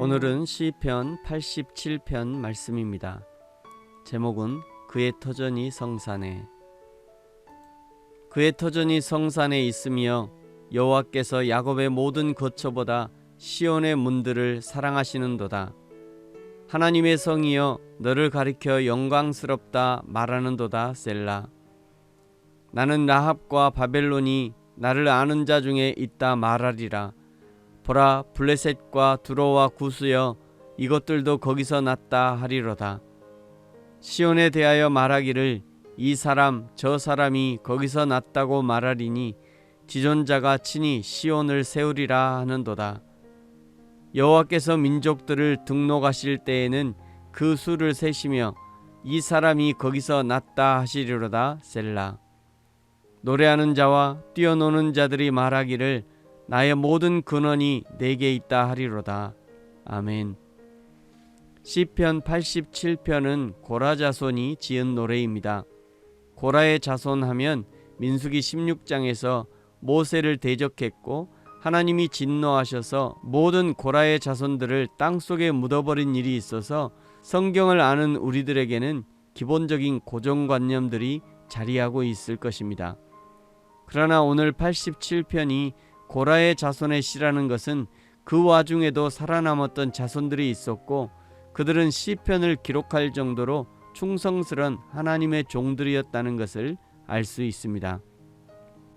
오늘은 시편 87편 말씀입니다. 제목은 그의 터전이 성산에 그의 터전이 성산에 있으며 여호와께서 야곱의 모든 거처보다 시온의 문들을 사랑하시는도다. 하나님의 성이여 너를 가리켜 영광스럽다 말하는도다 셀라. 나는 라합과 바벨론이 나를 아는 자 중에 있다 말하리라. 보라 블레셋과 두로와 구스여 이것들도 거기서 났다 하리로다. 시온에 대하여 말하기를 이 사람 저 사람이 거기서 났다고 말하리니 지존자가 친히 시온을 세우리라 하는도다. 여호와께서 민족들을 등록하실 때에는 그 수를 세시며 이 사람이 거기서 났다 하시리로다 셀라. 노래하는 자와 뛰어노는 자들이 말하기를 나의 모든 근원이 내게 있다 하리로다. 아멘. 시편 87편은 고라 자손이 지은 노래입니다. 고라의 자손 하면 민수기 16장에서 모세를 대적했고 하나님이 진노하셔서 모든 고라의 자손들을 땅 속에 묻어버린 일이 있어서 성경을 아는 우리들에게는 기본적인 고정관념들이 자리하고 있을 것입니다. 그러나 오늘 87편이 고라의 자손의 시라는 것은 그 와중에도 살아남았던 자손들이 있었고 그들은 시편을 기록할 정도로 충성스런 하나님의 종들이었다는 것을 알 수 있습니다.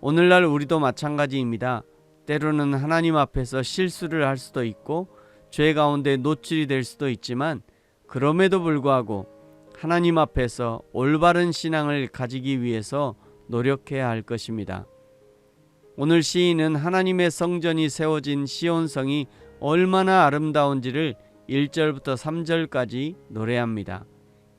오늘날 우리도 마찬가지입니다. 때로는 하나님 앞에서 실수를 할 수도 있고 죄 가운데 노출이 될 수도 있지만 그럼에도 불구하고 하나님 앞에서 올바른 신앙을 가지기 위해서 노력해야 할 것입니다. 오늘 시인은 하나님의 성전이 세워진 시온성이 얼마나 아름다운지를 1절부터 3절까지 노래합니다.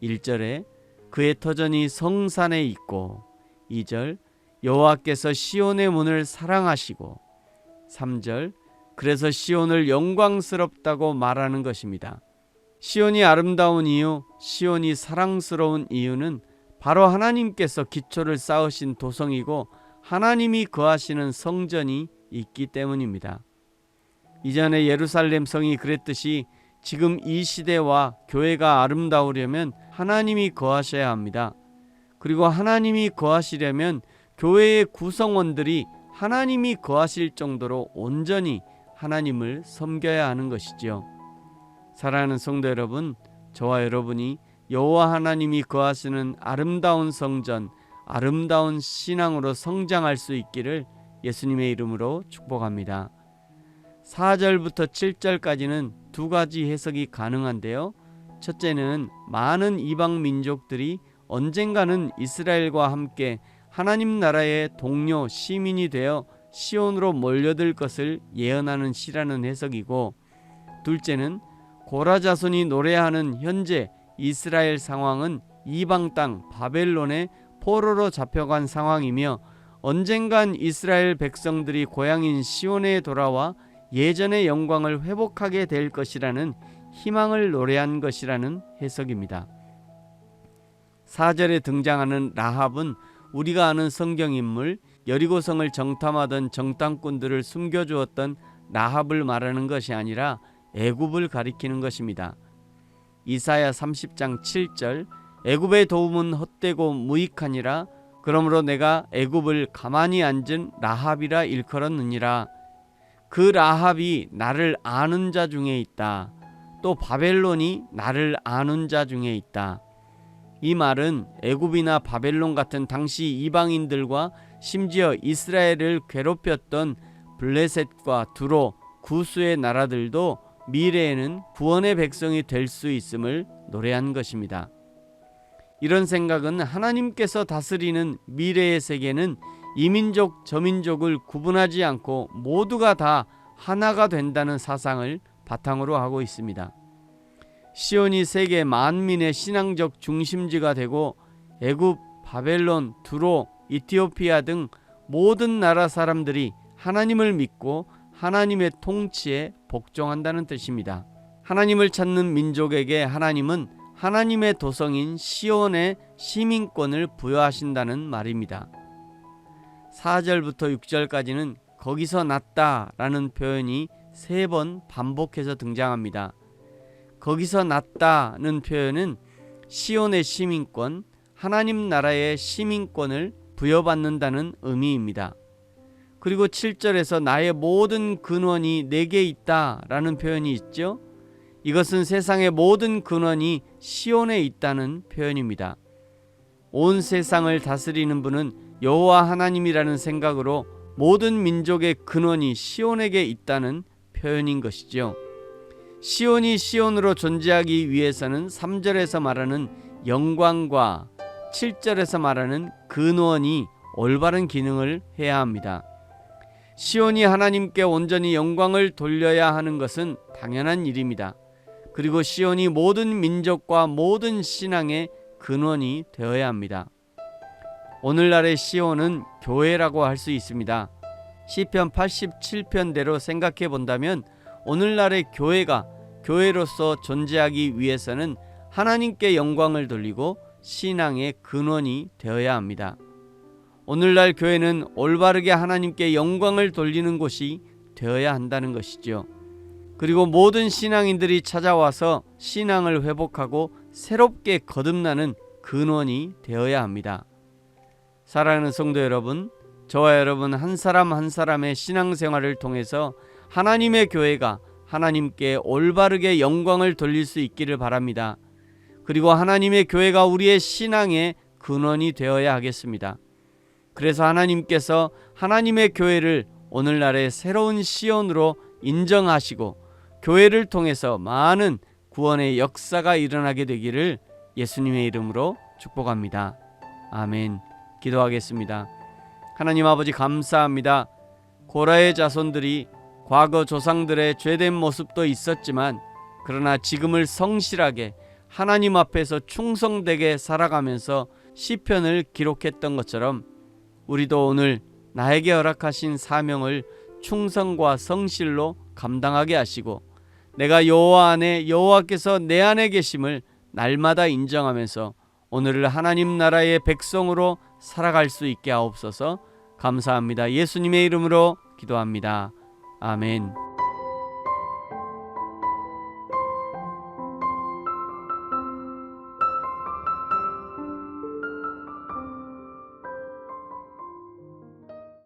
1절에 그의 터전이 성산에 있고 2절 여호와께서 시온의 문을 사랑하시고 3절 그래서 시온을 영광스럽다고 말하는 것입니다. 시온이 아름다운 이유, 시온이 사랑스러운 이유는 바로 하나님께서 기초를 쌓으신 도성이고 하나님이 거하시는 성전이 있기 때문입니다. 이전에 예루살렘 성이 그랬듯이 지금 이 시대와 교회가 아름다우려면 하나님이 거하셔야 합니다. 그리고 하나님이 거하시려면 교회의 구성원들이 하나님이 거하실 정도로 온전히 하나님을 섬겨야 하는 것이지요. 사랑하는 성도 여러분, 저와 여러분이 여호와 하나님이 거하시는 아름다운 성전, 아름다운 신앙으로 성장할 수 있기를 예수님의 이름으로 축복합니다. 4절부터 7절까지는 두 가지 해석이 가능한데요. 첫째는 많은 이방 민족들이 언젠가는 이스라엘과 함께 하나님 나라의 동료 시민이 되어 시온으로 몰려들 것을 예언하는 시라는 해석이고 둘째는 고라 자손이 노래하는 현재 이스라엘 상황은 이방 땅 바벨론의 포로로 잡혀간 상황이며 언젠간 이스라엘 백성들이 고향인 시온에 돌아와 예전의 영광을 회복하게 될 것이라는 희망을 노래한 것이라는 해석입니다. 4절에 등장하는 라합은 우리가 아는 성경 인물 여리고성을 정탐하던 정탐꾼들을 숨겨주었던 라합을 말하는 것이 아니라 애굽을 가리키는 것입니다. 이사야 30장 7절 애굽의 도움은 헛되고 무익하니라 그러므로 내가 애굽을 가만히 앉은 라합이라 일컬었느니라 그 라합이 나를 아는 자 중에 있다. 또 바벨론이 나를 아는 자 중에 있다. 이 말은 애굽이나 바벨론 같은 당시 이방인들과 심지어 이스라엘을 괴롭혔던 블레셋과 두로 구스의 나라들도 미래에는 구원의 백성이 될 수 있음을 노래한 것입니다. 이런 생각은 하나님께서 다스리는 미래의 세계는 이민족 저민족을 구분하지 않고 모두가 다 하나가 된다는 사상을 바탕으로 하고 있습니다. 시온이 세계 만민의 신앙적 중심지가 되고 애굽, 바벨론, 두로, 이티오피아 등 모든 나라 사람들이 하나님을 믿고 하나님의 통치에 복종한다는 뜻입니다. 하나님을 찾는 민족에게 하나님은 하나님의 도성인 시온의 시민권을 부여하신다는 말입니다. 4절부터 6절까지는 거기서 났다라는 표현이 세 번 반복해서 등장합니다. 거기서 났다는 표현은 시온의 시민권, 하나님 나라의 시민권을 부여받는다는 의미입니다. 그리고 7절에서 나의 모든 근원이 내게 있다라는 표현이 있죠. 이것은 세상의 모든 근원이 시온에 있다는 표현입니다. 온 세상을 다스리는 분은 여호와 하나님이라는 생각으로 모든 민족의 근원이 시온에게 있다는 표현인 것이죠. 시온이 시온으로 존재하기 위해서는 3절에서 말하는 영광과 7절에서 말하는 근원이 올바른 기능을 해야 합니다. 시온이 하나님께 온전히 영광을 돌려야 하는 것은 당연한 일입니다. 그리고 시온이 모든 민족과 모든 신앙의 근원이 되어야 합니다. 오늘날의 시온은 교회라고 할 수 있습니다. 시편 87편대로 생각해 본다면 오늘날의 교회가 교회로서 존재하기 위해서는 하나님께 영광을 돌리고 신앙의 근원이 되어야 합니다. 오늘날 교회는 올바르게 하나님께 영광을 돌리는 곳이 되어야 한다는 것이죠. 그리고 모든 신앙인들이 찾아와서 신앙을 회복하고 새롭게 거듭나는 근원이 되어야 합니다. 사랑하는 성도 여러분, 저와 여러분 한 사람 한 사람의 신앙생활을 통해서 하나님의 교회가 하나님께 올바르게 영광을 돌릴 수 있기를 바랍니다. 그리고 하나님의 교회가 우리의 신앙의 근원이 되어야 하겠습니다. 그래서 하나님께서 하나님의 교회를 오늘날의 새로운 시온으로 인정하시고 교회를 통해서 많은 구원의 역사가 일어나게 되기를 예수님의 이름으로 축복합니다. 아멘. 기도하겠습니다. 하나님 아버지 감사합니다. 고라의 자손들이 과거 조상들의 죄된 모습도 있었지만 그러나 지금을 성실하게 하나님 앞에서 충성되게 살아가면서 시편을 기록했던 것처럼 우리도 오늘 나에게 허락하신 사명을 충성과 성실로 감당하게 하시고 내가 여호와 안에 여호와께서 내 안에 계심을 날마다 인정하면서 오늘을 하나님 나라의 백성으로 살아갈 수 있게 하옵소서 감사합니다. 예수님의 이름으로 기도합니다. 아멘.